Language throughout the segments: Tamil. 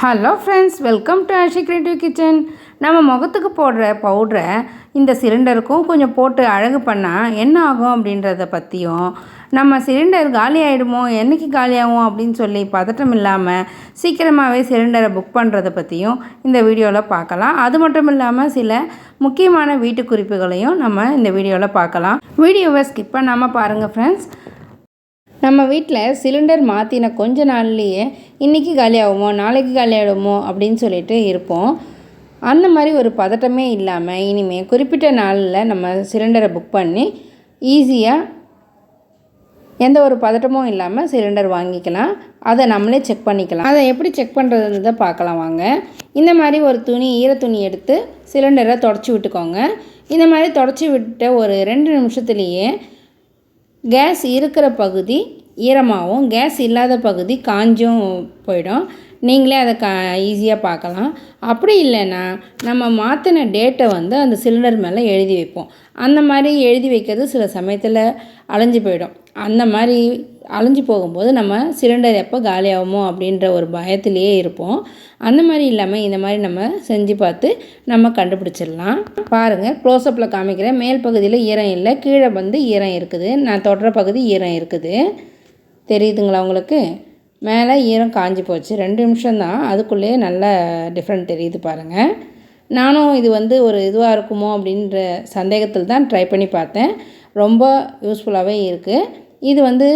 Hello friends welcome to Aashi creative kitchen நம்ம முகத்துக்கு போடுற பவுட்ரை இந்த சிலிண்டருக்கும் கொஞ்சம் போட்டு அழகு பண்ணால் என்ன ஆகும் அப்படின்றத பற்றியும் நம்ம சிலிண்டர் காலி ஆகிடுமோ என்றைக்கு காலியாகும் அப்படின்னு சொல்லி பதட்டம் இல்லாமல் சீக்கிரமாகவே சிலிண்டரை புக் பண்ணுறதை பற்றியும் இந்த வீடியோவில் பார்க்கலாம். அது மட்டும் இல்லாமல் சில முக்கியமான வீட்டு குறிப்புகளையும் நம்ம இந்த வீடியோவில் பார்க்கலாம். வீடியோவை ஸ்கிப் பண்ணாமல் பாருங்கள் ஃப்ரெண்ட்ஸ் நம்ம வீட்டில் சிலிண்டர் மாற்றின கொஞ்ச நாள்லேயே இன்றைக்கி காலியாகுமோ நாளைக்கு காலியாகிடுமோ அப்படின்னு சொல்லிட்டு இருப்போம். அந்த மாதிரி ஒரு பதட்டமே இல்லாமல் இனிமேல் குறிப்பிட்ட நாளில் நம்ம சிலிண்டரை புக் பண்ணி ஈஸியாக எந்த ஒரு பதட்டமும் இல்லாமல் சிலிண்டர் வாங்கிக்கலாம். அதை நம்மளே செக் பண்ணிக்கலாம். அதை எப்படி செக் பண்ணுறதுன்னு பார்க்கலாம் வாங்க. இந்த மாதிரி ஒரு துணி ஈர துணி எடுத்து சிலிண்டரை தொடச்சி விட்டுக்கோங்க. இந்த மாதிரி தொடச்சி விட்ட ஒரு ரெண்டு நிமிஷத்துலேயே கேஸ் இருக்கிற பகுதி ஈரமாகவும் கேஸ் இல்லாத பகுதி காஞ்சும் போயிடும். நீங்களே அதை கா ஈஸியாக பார்க்கலாம். அப்படி இல்லைன்னா நம்ம மாற்றின டேட்டை வந்து அந்த சிலிண்டர் மேலே எழுதி வைப்போம். அந்த மாதிரி எழுதி வைக்கிறது சில சமயத்தில் அலைஞ்சு போயிடும். அந்த மாதிரி அலைஞ்சு போகும்போது நம்ம சிலிண்டர் எப்போ காலியாகுமோ அப்படின்ற ஒரு பயத்திலேயே இருப்போம். அந்த மாதிரி இல்லாமல் இந்த மாதிரி நம்ம செஞ்சு பார்த்து நம்ம கண்டுபிடிச்சிடலாம். பாருங்கள் க்ளோஸ்அப்பில் காமிக்கிறேன். மேல் பகுதியில் ஈரம் இல்லை கீழே வந்து ஈரம் இருக்குது. நான் தொடுற பகுதி ஈரம் இருக்குது. தெரியுதுங்களா உங்களுக்கு? மேலே ஈரம் காஞ்சி போச்சு. ரெண்டு நிமிஷம் தான். அதுக்குள்ளேயே நல்ல டிஃப்ரெண்ட் தெரியுது பாருங்கள் நானும் இது வந்து ஒரு இதுவாக இருக்குமோ அப்படின்ற சந்தேகத்தில் தான் ட்ரை பண்ணி பார்த்தேன். ரொம்ப யூஸ்ஃபுல்லாகவே இருக்குது இது வந்து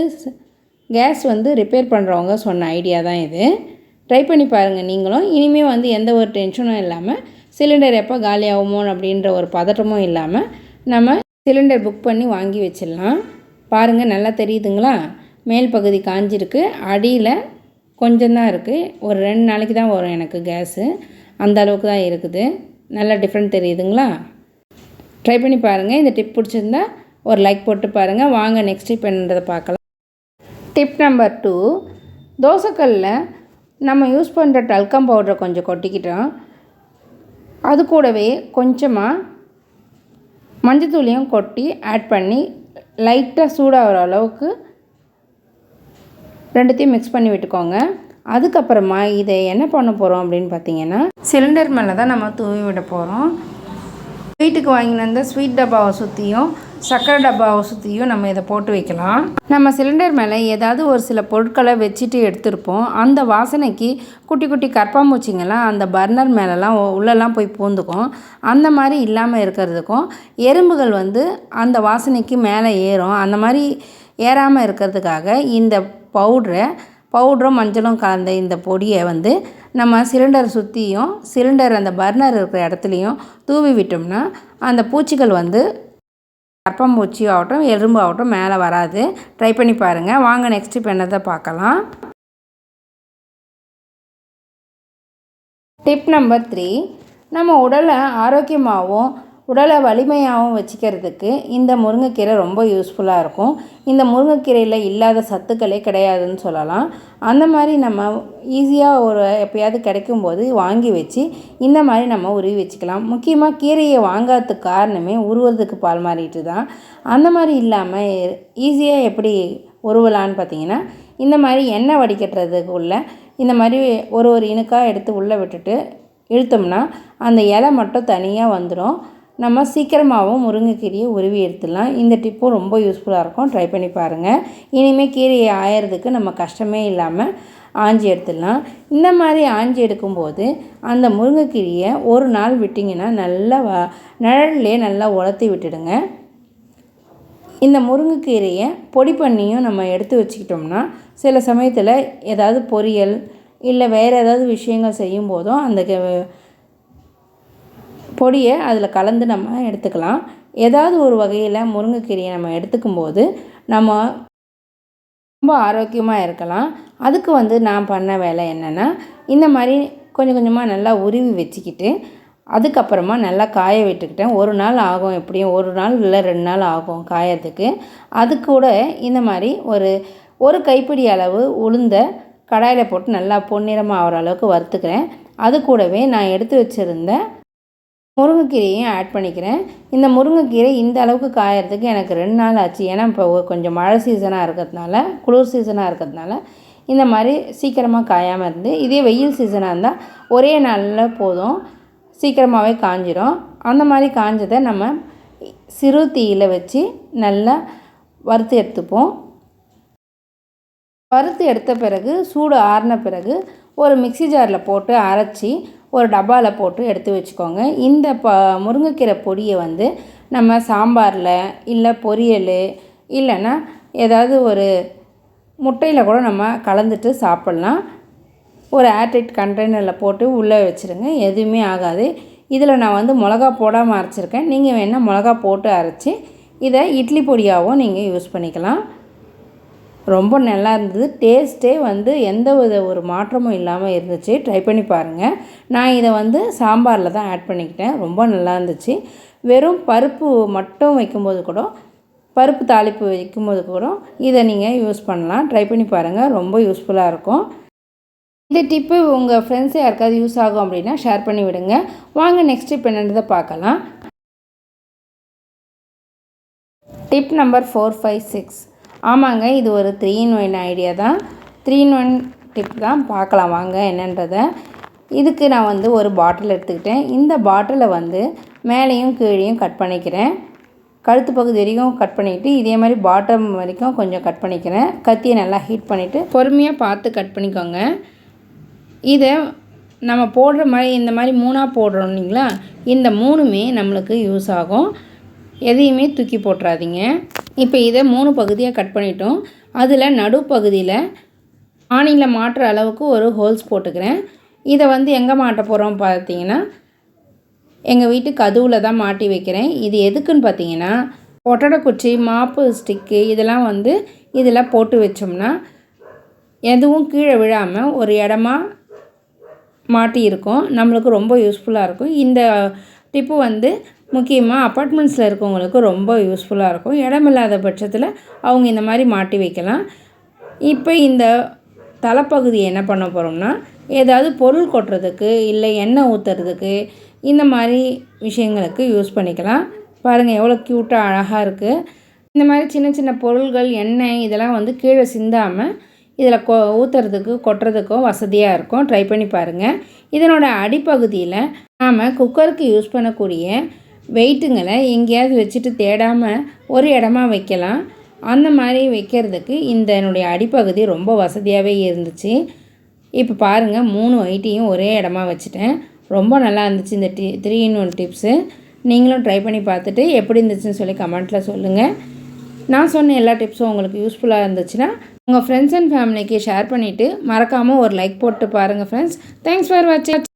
கேஸ் வந்து ரிப்பேர் பண்ணுறவங்க சொன்ன ஐடியா தான் இது. ட்ரை பண்ணி பாருங்கள் நீங்களும். இனிமேல் வந்து எந்த ஒரு டென்ஷனும் இல்லாமல் சிலிண்டர் எப்போ காலியாகுமோ அப்படின்ற ஒரு பதட்டமும் இல்லாமல் நம்ம சிலிண்டர் புக் பண்ணி வாங்கி வச்சிடலாம். பாருங்கள் நல்லா தெரியுதுங்களா? மேல் பகுதி காஞ்சிருக்கு. அடியில் கொஞ்சம்தான் இருக்குது ஒரு ரெண்டு நாளைக்கு தான் வரும் எனக்கு கேஸு. அந்த அளவுக்கு தான் இருக்குது. நல்லா டிஃப்ரெண்ட் தெரியுதுங்களா? ட்ரை பண்ணி பாருங்கள் இந்த டிப் பிடிச்சிருந்தா ஒரு லைக் போட்டு பாருங்கள் வாங்க நெக்ஸ்ட் டிப் என்னன்றதை பார்க்கலாம். டிப் நம்பர் டூ தோசைக்கல்லில் நம்ம யூஸ் பண்ணுற டல்கம் பவுடரை கொஞ்சம் கொட்டிக்கிட்டோம். அது கூடவே கொஞ்சமாக மஞ்சத்தூளியும் கொட்டி ஆட் பண்ணி லைட்டாக சூடாகிற அளவுக்கு ரெண்டுத்தையும் மிக்ஸ் பண்ணி விட்டுக்கோங்க. அதுக்கப்புறமா இதை என்ன பண்ண போகிறோம் அப்படின்னு பார்த்தீங்கன்னா சிலிண்டர் மேலே தான் நம்ம தூவி விட போகிறோம் வீட்டுக்கு வாங்கின வந்த ஸ்வீட் டப்பாவை சுற்றியும் சர்க்கரை டப்பாவை சுற்றியும் நம்ம இதை போட்டு வைக்கலாம். நம்ம சிலிண்டர் மேலே ஏதாவது ஒரு சில பொருட்களை வச்சுட்டு எடுத்திருப்போம். அந்த வாசனைக்கு குட்டி குட்டி கற்பாம்பூச்சிங்கெல்லாம் அந்த பர்னர் மேலெலாம் உள்ளெல்லாம் போய் பூந்துக்கும். அந்த மாதிரி இல்லாமல் இருக்கிறதுக்கும் எறும்புகள் வந்து அந்த வாசனைக்கு மேலே ஏறும். அந்த மாதிரி ஏறாமல் இருக்கிறதுக்காக இந்த பவுட்ரை பவுட்ரும் மஞ்சளும் கலந்த இந்த பொடியை வந்து நம்ம சிலிண்டர் சுற்றியும் சிலிண்டர் அந்த பர்னர் இருக்கிற இடத்துலையும் தூவி விட்டோம்னா அந்த பூச்சிகள் வந்து கற்பம்பூச்சி ஆகட்டும் எறும்பு ஆகட்டும் மேலே வராது. ட்ரை பண்ணி பாருங்கள் வாங்க நெக்ஸ்ட் இப்போ என்னதை பார்க்கலாம். டிப் நம்பர் த்ரீ நம்ம உடலை ஆரோக்கியமாகவும் உடலை வலிமையாகவும் வச்சுக்கிறதுக்கு இந்த முருங்கைக்கீரை ரொம்ப யூஸ்ஃபுல்லாக இருக்கும். இந்த முருங்கைக்கீரையில் இல்லாத சத்துக்களே கிடையாதுன்னு சொல்லலாம். அந்த மாதிரி நம்ம ஈஸியாக ஒரு எப்போயாவது கிடைக்கும்போது வாங்கி வச்சு இந்த மாதிரி நம்ம உருவி வச்சுக்கலாம். முக்கியமாக கீரையை வாங்காததுக்கு காரணமே உருவதுக்கு பால் மாறிட்டு தான். அந்த மாதிரி இல்லாமல் ஈஸியாக எப்படி உருவலான்னு பார்த்தீங்கன்னா இந்த மாதிரி எண்ணெய் வடிகட்டுறதுக்குள்ள இந்த மாதிரி ஒரு ஒரு இணுக்காக எடுத்து உள்ளே விட்டுட்டு இழுத்தோம்னா அந்த இலை மட்டும் தனியாக வந்துடும் நம்ம சீக்கிரமாகவும் முருங்கைக்கீரையை உருவி எடுத்துடலாம். இந்த டிப்பும் ரொம்ப யூஸ்ஃபுல்லாக இருக்கும். ட்ரை பண்ணி பாருங்கள் இனிமேல் கீரையை ஆயறதுக்கு நம்ம கஷ்டமே இல்லாமல் ஆஞ்சி எடுத்துடலாம். இந்த மாதிரி ஆஞ்சி எடுக்கும்போது அந்த முருங்கைக்கீரையை ஒரு நாள் விட்டிங்கன்னா நல்லா வ நிழல்லே நல்லா உலர்த்தி விட்டுடுங்க. இந்த முருங்கைக்கீரையை பொடி பண்ணியும் நம்ம எடுத்து வச்சுக்கிட்டோம்னா சில சமயத்தில் ஏதாவது பொரியல் இல்லை வேறு ஏதாவது விஷயங்கள் செய்யும் போதும் அந்த பொடியை அதில் கலந்து நம்ம எடுத்துக்கலாம். ஏதாவது ஒரு வகையில் முருங்கைக்கீரையை நம்ம எடுத்துக்கும் போது நம்ம ரொம்ப ஆரோக்கியமாக இருக்கலாம். அதுக்கு வந்து நான் பண்ண வேலை என்னென்னா இந்த மாதிரி கொஞ்சம் கொஞ்சமாக நல்லா உருவி வச்சுக்கிட்டு அதுக்கப்புறமா நல்லா காய விட்டுக்கிட்டேன். ஒரு நாள் ஆகும் எப்படியும். ஒரு நாள் இல்லை ரெண்டு நாள் ஆகும் காயறதுக்கு அது கூட இந்த மாதிரி ஒரு ஒரு கைப்பிடி அளவு உளுந்த கடாயில் போட்டு நல்லா பொன்னிறமாக ஆகிற அளவுக்கு வறுத்துக்கிறேன். அது கூடவே நான் எடுத்து வச்சுருந்த முருங்கைக்கீரையும் ஆட் பண்ணிக்கிறேன். இந்த முருங்கைக்கீரை இந்த அளவுக்கு காயறதுக்கு எனக்கு ரெண்டு நாள் ஆச்சு. ஏன்னா இப்போ கொஞ்சம் மழை சீசனாக இருக்கிறதுனால குளிர் சீசனாக இருக்கிறதுனால இந்த மாதிரி சீக்கிரமாக காயாமல் இருந்து இதே வெயில் சீசனாக இருந்தால் ஒரே நாளில் போதும். சீக்கிரமாகவே காஞ்சிரும். அந்த மாதிரி காஞ்சதை நம்ம சிறு தீயில் வச்சு நல்லா வறுத்து எடுத்துப்போம். வறுத்து எடுத்த பிறகு சூடு ஆறின பிறகு ஒரு மிக்சி ஜாரில் போட்டு அரைச்சி ஒரு டப்பாவில் போட்டு எடுத்து வச்சுக்கோங்க. இந்த ப முருங்கைக்கீரை பொடியை வந்து நம்ம சாம்பாரில் இல்லை பொரியல் இல்லைன்னா ஏதாவது ஒரு முட்டையில் கூட நம்ம கலந்துட்டு சாப்பிட்லாம். ஒரு ஏர்டைட் கண்டெய்னரில் போட்டு உள்ளே வச்சுருங்க. எதுவுமே ஆகாது. இதில் நான் வந்து மிளகா போடாமல் அரைச்சிருக்கேன். நீங்கள் வேணால் மிளகா போட்டு அரைச்சி இதை இட்லி பொடியாகவும் நீங்கள் யூஸ் பண்ணிக்கலாம். ரொம்ப நல்லா இருந்தது. டேஸ்ட்டே வந்து எந்த வித ஒரு மாற்றமும் இல்லாமல் இருந்துச்சு. ட்ரை பண்ணி பாருங்கள் நான் இதை வந்து சாம்பாரில் தான் ஆட் பண்ணிக்கிட்டேன். ரொம்ப நல்லா இருந்துச்சு. வெறும் பருப்பு மட்டும் வைக்கும்போது கூட பருப்பு தாளிப்பு வைக்கும்போது கூட இதை நீங்கள் யூஸ் பண்ணலாம். ட்ரை பண்ணி பாருங்கள் ரொம்ப யூஸ்ஃபுல்லாக இருக்கும். இந்த டிப்பு உங்கள் ஃப்ரெண்ட்ஸ் யாருக்காவது யூஸ் ஆகும் அப்படின்னா ஷேர் பண்ணி விடுங்க. வாங்க நெக்ஸ்ட் டிப் என்னன்றதை பார்க்கலாம். Tip number four five six ஆமாங்க இது ஒரு த்ரீ இன் ஒன் ஐடியா தான். த்ரீ இன் ஒன் டிப் தான் பார்க்கலாம். வாங்க என்னன்றதை. இதுக்கு நான் வந்து ஒரு பாட்டில் எடுத்துக்கிட்டேன். இந்த பாட்டிலை வந்து மேலேயும் கீழேயும் கட் பண்ணிக்கிறேன். கழுத்து பகுதி வரைக்கும் கட் பண்ணிவிட்டு இதே மாதிரி பாட்டம் வரைக்கும் கொஞ்சம் கட் பண்ணிக்கிறேன். கத்தியை நல்லா ஹீட் பண்ணிவிட்டு பொறுமையாக பார்த்து கட் பண்ணிக்கோங்க. இதை நம்ம போடுற மாதிரி இந்த மாதிரி மூணாக போடுறோம் இல்லைங்களா? இந்த மூணுமே நம்மளுக்கு யூஸ் ஆகும். எதையுமே தூக்கி போட்டுறாதீங்க. இப்போ இதை மூணு பகுதியாக கட் பண்ணிட்டோம். அதில் நடுப்பகுதியில் ஆணியில் மாட்டுற அளவுக்கு ஒரு ஹோல்ஸ் போட்டுக்கிறேன். இதை வந்து எங்கே மாட்ட போகிறோம் பார்த்தீங்கன்னா எங்கள் வீட்டு கதவில் தான் மாட்டி வைக்கிறேன். இது எதுக்குன்னு பார்த்தீங்கன்னா ஒட்டடக்குச்சி மாப்பு ஸ்டிக்கு இதெல்லாம் வந்து இதில் போட்டு வச்சோம்னா எதுவும் கீழே விழாமல் ஒரு இடமா மாட்டி இருக்கும். நம்மளுக்கு ரொம்ப யூஸ்ஃபுல்லாக இருக்கும். இந்த டிப்பு வந்து முக்கியமாக அப்பார்ட்மெண்ட்ஸில் இருக்கவங்களுக்கு ரொம்ப யூஸ்ஃபுல்லாக இருக்கும். இடமில்லாத பட்சத்தில் அவங்க இந்த மாதிரி மாட்டி வைக்கலாம். இப்போ இந்த தலைப்பகுதி என்ன பண்ண போகிறோம்னா ஏதாவது பொருள் கொட்டுறதுக்கு இல்லை எண்ணெய் ஊற்றுறதுக்கு இந்த மாதிரி விஷயங்களுக்கு யூஸ் பண்ணிக்கலாம். பாருங்கள் எவ்வளோ க்யூட்டாக அழகாக இருக்குது இந்த மாதிரி சின்ன சின்ன பொருள்கள் எண்ணெய் இதெல்லாம் வந்து கீழே சிந்தாமல் இதில் கொ ஊற்றுறதுக்கு கொட்டுறதுக்கும் வசதியாக இருக்கும். ட்ரை பண்ணி பாருங்கள் இதனோட அடிப்பகுதியில் நாம் குக்கருக்கு யூஸ் பண்ணக்கூடிய வெயிட்டுங்களை எங்கேயாவது வச்சுட்டு தேடாமல் ஒரு இடமா வைக்கலாம். அந்த மாதிரி வைக்கிறதுக்கு இந்த என்னுடைய அடிப்பகுதி ரொம்ப வசதியாகவே இருந்துச்சு. இப்போ பாருங்கள் மூணு வெயிட்டையும் ஒரே இடமா வச்சுட்டேன். ரொம்ப நல்லா இருந்துச்சு இந்த D three in one tips. நீங்களும் ட்ரை பண்ணி பார்த்துட்டு எப்படி இருந்துச்சுன்னு சொல்லி கமெண்ட்டில் சொல்லுங்கள் நான் சொன்ன எல்லா டிப்ஸும் உங்களுக்கு யூஸ்ஃபுல்லாக இருந்துச்சுன்னா உங்கள் ஃப்ரெண்ட்ஸ் அண்ட் ஃபேமிலிக்கு ஷேர் பண்ணிவிட்டு மறக்காமல் ஒரு லைக் போட்டு பாருங்கள் ஃப்ரெண்ட்ஸ் தேங்க்ஸ் ஃபார் வாட்சிங்